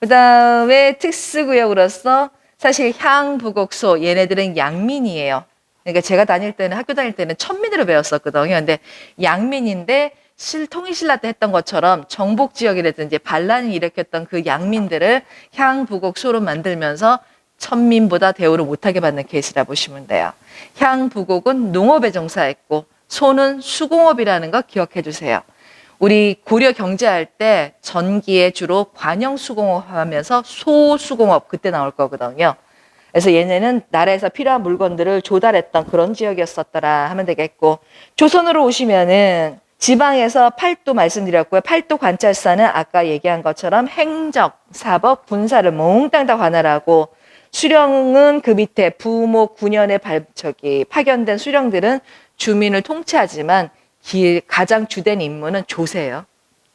그 다음에 특수구역으로서 사실 향부곡소 얘네들은 양민이에요. 그러니까 제가 다닐 때는 학교 다닐 때는 천민으로 배웠었거든요. 근데 양민인데 실 통일신라 때 했던 것처럼 정복 지역이라든지 반란을 일으켰던 그 양민들을 향부곡소로 만들면서 천민보다 대우를 못하게 받는 케이스라 보시면 돼요. 향부곡은 농업에 종사했고 소는 수공업이라는 거 기억해 주세요. 우리 고려 경제할 때 전기에 주로 관영 수공업 하면서 소수공업 그때 나올 거거든요. 그래서 얘네는 나라에서 필요한 물건들을 조달했던 그런 지역이었었더라 하면 되겠고 조선으로 오시면은 지방에서 팔도 말씀드렸고요. 팔도 관찰사는 아까 얘기한 것처럼 행적, 사법, 군사를 몽땅 다 관할하고 수령은 그 밑에 부모 9년에 발, 저기 파견된 수령들은 주민을 통치하지만 기- 가장 주된 임무는 조세예요.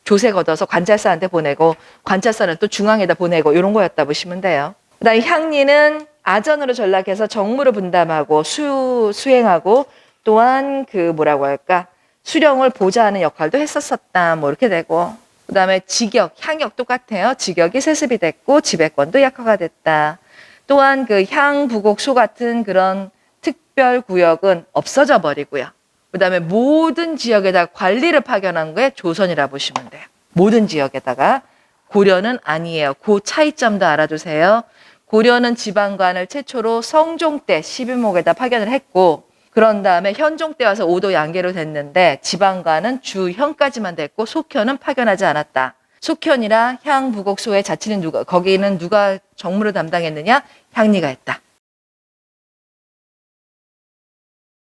조세 걷어서 관찰사한테 보내고 관찰사는 또 중앙에다 보내고 이런 거였다 보시면 돼요. 그다음에 향리는 아전으로 전락해서 정무를 분담하고 수, 수행하고 또한 그 뭐라고 할까 수령을 보좌하는 역할도 했었었다 뭐 이렇게 되고 그다음에 직역 향역 똑같아요. 직역이 세습이 됐고 지배권도 약화가 됐다. 또한 그 향 부곡소 같은 그런 특별 구역은 없어져 버리고요. 그 다음에 모든 지역에다 관리를 파견한 게 조선이라 보시면 돼요. 모든 지역에다가 고려는 아니에요. 그 차이점도 알아두세요. 고려는 지방관을 최초로 성종 때 12목에다 파견을 했고 그런 다음에 현종 때 와서 오도 양계로 됐는데 지방관은 주현까지만 됐고 속현은 파견하지 않았다. 속현이라 향부곡소의 자치는 누가 거기는 누가 정무를 담당했느냐? 향리가 했다.